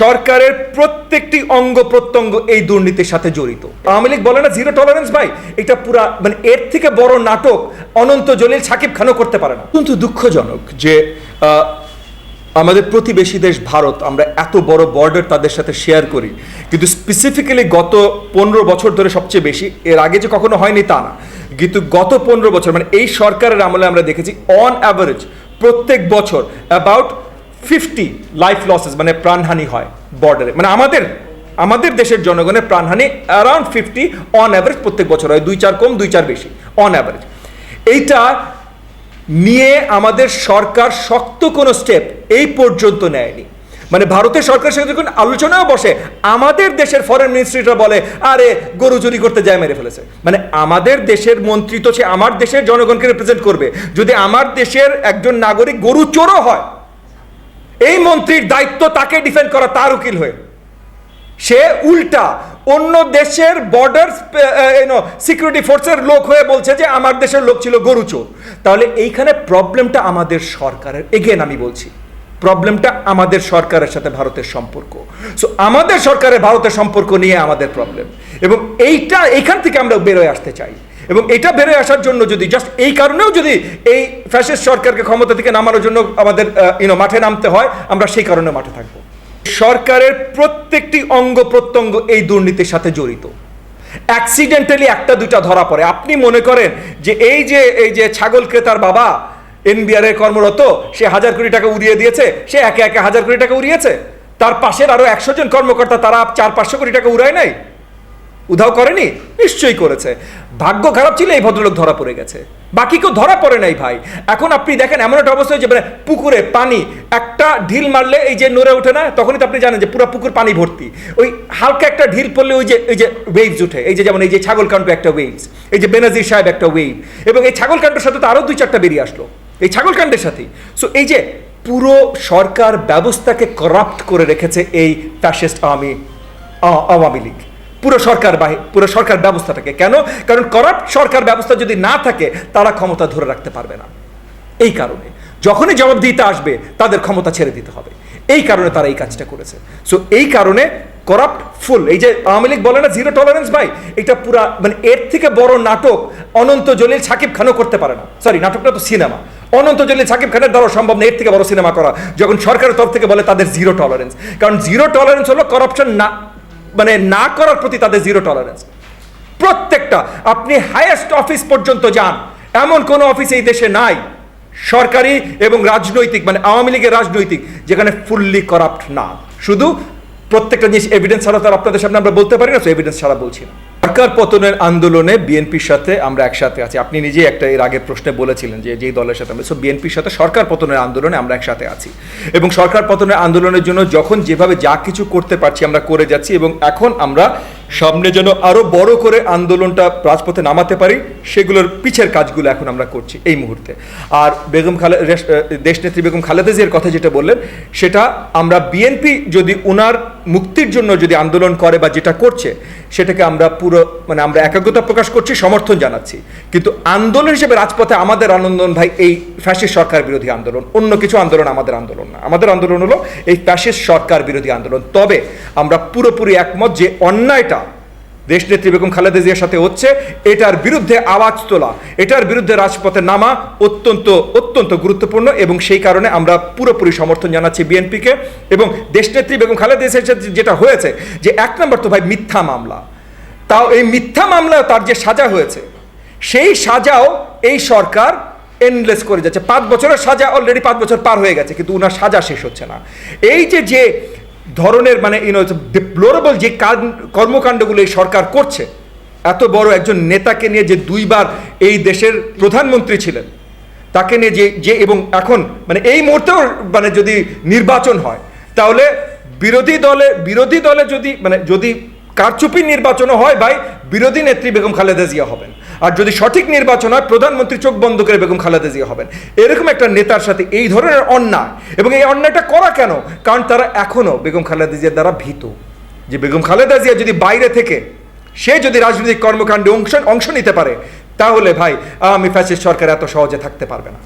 সরকারের প্রত্যেকটি অঙ্গ প্রত্যঙ্গ এই দুর্নীতির সাথে জড়িত। আওয়ামী লীগ বলে না জিরো টলারেন্স ভাই। এটা পুরা মানে এর থেকে বড় নাটক অনন্ত জলিল সাকিব খানও করতে পারে না। কিন্তু দুঃখজনক যে আমাদের প্রতিবেশী দেশ ভারত, আমরা এত বড় বর্ডার তাদের সাথে শেয়ার করি। কিন্তু স্পেসিফিক্যালি গত পনেরো বছর ধরে সবচেয়ে বেশি, এর আগে যে কখনো হয়নি তা না। কিন্তু গত পনেরো বছর মানে এই সরকারের আমলে আমরা দেখেছি অন অ্যাভারেজ প্রত্যেক বছর অ্যাবাউট ফিফটি লাইফ লসেস মানে প্রাণহানি হয় বর্ডারে মানে আমাদের আমাদের দেশের জনগণের প্রাণহানি অ্যারাউন্ড ফিফটি অন অ্যাভারেজ প্রত্যেক বছর হয়। দুই চার কম, দুই চার বেশি অন অ্যাভারেজ এইটা নিয়ে আমাদের সরকার শক্ত কোনো স্টেপ এই পর্যন্ত নেয়নি। মানে ভারতের সরকার সাথে যখন আলোচনাও বসে, আমাদের দেশের ফরেন মিনিস্ট্রিটা বলে, আরে, গরু চুরি করতে যায়, মেরে ফেলেছে। মানে আমাদের দেশের মন্ত্রী তো সে আমার দেশের জনগণকে রিপ্রেজেন্ট করবে। যদি আমার দেশের একজন নাগরিক গরু চোরও হয় এই মন্ত্রীর দায়িত্ব তাকে ডিফেন্ড করা, তার উকিল হয়ে। সে উল্টা অন্য দেশের বর্ডার সিকিউরিটি ফোর্সের লোক হয়ে বলছে যে, আমার দেশের লোক ছিল গরু চোর। তাহলে এইখানে প্রবলেমটা আমাদের সরকারের এগেন আমি বলছি প্রবলেমটা আমাদের সরকারের সাথে ভারতের সম্পর্ক। সো আমাদের সরকারের ভারতের সম্পর্ক নিয়ে আমাদের প্রবলেম এবং এইটা এইখান থেকে আমরা বেরোয় আসতে চাই। এবং এটা বেড়ে আসার জন্য যদি জাস্ট এই কারণেও যদি এই ফ্যাসিস্ট সরকারকে ক্ষমতা থেকে নামানোর জন্য আমাদের ইউনো মাঠে নামতে হয়, আমরা সেই কারণে মাঠে থাকব। সরকারের প্রত্যেকটি অঙ্গ প্রত্যঙ্গ এই দুর্নীতির সাথে জড়িত। অ্যাক্সিডেন্টালি একটা, দুইটা ধরা পড়ে। আপনি মনে করেন যে এই যে এই যে ছাগল ক্রেতার বাবা, এনবিআর কর্মরত, সে হাজার কোটি টাকা উড়িয়ে দিয়েছে, সে একে একে হাজার কোটি টাকা উড়িয়েছে। তার পাশের আরও একশো জন কর্মকর্তা, তারা চার, পাঁচশো কোটি টাকা উড়ায় নাই। উধাও করেনি? নিশ্চয়ই করেছে। ভাগ্য খারাপ ছিল, এই ভদ্রলোক ধরা পড়ে গেছে। বাকি কেউ ধরা পড়ে নাই ভাই। এখন আপনি দেখেন, এমন একটা অবস্থা যে মানে পুকুরে পানি, একটা ঢিল মারলে এই যে নড়ে ওঠে না, তখনই তো আপনি জানেন যে পুরো পুকুর পানি ভর্তি। ওই হালকা একটা ঢিল পড়লে ওই যে এই যে ওয়েভস উঠে। এই যে যেমন এই যে ছাগল কাণ্ড একটা ওয়েভস এই যে বেনাজির সাহেব একটা ওয়েভ এবং এই ছাগল কাণ্ডের সাথে তো আরও দুই চারটা বেরিয়ে আসলো। এই ছাগল কাণ্ডের সাথেই সো এই যে পুরো সরকার ব্যবস্থাকে করাপ্ট করে রেখেছে এই ফ্যাসিস্ট আওয়ামী আওয়ামী লীগ। পুরো সরকার বাহি, পুরো সরকার ব্যবস্থাটাকে কেন? কারণ করাপ্ট সরকার ব্যবস্থা যদি না থাকে, তারা ক্ষমতা ধরে রাখতে পারবে না। এই কারণে, যখনই জবাবদিহিতা আসবে, তাদের ক্ষমতা ছেড়ে দিতে হবে। এই কারণে তারা এই কাজটা করেছে। সো এই কারণে করাপ্ট ফুল এই যে আওয়ামী লীগ বলে না জিরো টলারেন্স ভাই, এটা পুরা মানে এর থেকে বড় নাটক অনন্ত জলিল সাকিব খানও করতে পারে না। সরি নাটকটা তো সিনেমা অনন্ত জলিল সাকিব খানের দ্বারা সম্ভব না, এর থেকে বড় সিনেমা করা। যখন সরকারের তরফ থেকে বলে তাদের জিরো টলারেন্স কারণ জিরো টলারেন্স হলো করাপশন না মানে না করার প্রতি তাদের জিরো টলারেন্স প্রত্যেকটা, আপনি হায়েস্ট অফিস পর্যন্ত যান, এমন কোনো অফিস এই দেশে নাই। সরকারি এবং রাজনৈতিক মানে আওয়ামী লীগের রাজনৈতিক, যেখানে ফুললি করাপ্ট না। শুধু প্রত্যেকটা জিনিস এভিডেন্স ছাড়া তার আপনাদের সামনে আমরা বলতে পারি না তো এভিডেন্স ছাড়া বলছি না। সরকার পতনের আন্দোলনে বিএনপির সাথে আমরা একসাথে আছি। আপনি নিজেই একটা এর আগের প্রশ্নে বলেছিলেন যে যেই দলের সাথে আমরা সো বিএনপির সাথে সরকার পতনের আন্দোলনে আমরা একসাথে আছি। এবং সরকার পতনের আন্দোলনের জন্য যখন যেভাবে যা কিছু করতে পারছি আমরা করে যাচ্ছি এবং এখন আমরা সামনে যেন আরও বড় করে আন্দোলনটা রাজপথে নামাতে পারি, সেগুলোর পিছের কাজগুলো এখন আমরা করছি এই মুহূর্তে। আর বেগম খালে দেশনেত্রী বেগম খালেদা জিয়ার কথা যেটা বললেন, সেটা আমরা বিএনপি যদি ওনার মুক্তির জন্য যদি আন্দোলন করে বা যেটা করছে, সেটাকে আমরা পুরো মানে আমরা একাগ্রতা প্রকাশ করছি, সমর্থন জানাচ্ছি। কিন্তু আন্দোলন হিসেবে রাজপথে আমাদের আনন্দন ভাই এই ফ্যাসিস্ট সরকার বিরোধী আন্দোলন। অন্য কিছু আন্দোলন আমাদের আন্দোলন না। আমাদের আন্দোলন হলো এই ফ্যাসিস্ট সরকার বিরোধী আন্দোলন। তবে আমরা পুরোপুরি একমত যে অন্যায়টা দেশনেত্রী বেগম খালেদা জিয়ার সাথে হচ্ছে, এটার বিরুদ্ধে আওয়াজ তোলা। এটার বিরুদ্ধে রাজপথে নামা অত্যন্ত অত্যন্ত গুরুত্বপূর্ণ এবং সেই কারণে আমরা পুরোপুরি সমর্থন জানাচ্ছি বিএনপিকে এবং দেশনেত্রী বেগম খালেদা জিয়ার সাথে যেটা হয়েছে, যে এক নম্বর তো ভাই মিথ্যা মামলা। তাও এই মিথ্যা মামলায় তার যে সাজা হয়েছে, সেই সাজাও এই সরকার এনলেস করে যাচ্ছে। পাঁচ বছরের সাজা অলরেডি পাঁচ বছর পার হয়ে গেছে, কিন্তু উনার সাজা শেষ হচ্ছে না। এই যে যে ধরনের মানে ইউনো ডিপ্লোরেবল যে কর্মকাণ্ডগুলো এই সরকার করছে। এত বড় একজন নেতাকে নিয়ে যে দুইবার এই দেশের প্রধানমন্ত্রী ছিলেন, তাকে নিয়ে যে যে এবং এখন মানে এই মুহূর্তেও মানে যদি নির্বাচন হয়, তাহলে বিরোধী দলে বিরোধী দলে যদি মানে যদি কারচুপি নির্বাচনও হয় ভাই, বিরোধী নেত্রী বেগম খালেদা জিয়া হবেন। আর যদি সঠিক নির্বাচন হয়, প্রধানমন্ত্রী চোখ বন্ধ করে বেগম খালেদা জিয়া হবেন। এরকম একটা নেতার সাথে এই ধরনের অন্যায়, এবং এই অন্যায়টা করা কেন? কারণ তারা এখনও বেগম খালেদা জিয়ার দ্বারা ভীত। যে বেগম খালেদা জিয়া যদি বাইরে থেকে সে যদি রাজনৈতিক কর্মকাণ্ডে অংশ অংশ নিতে পারে, তাহলে ভাই আমি ফ্যাসিস্ট সরকার এত সহজে থাকতে পারবে না।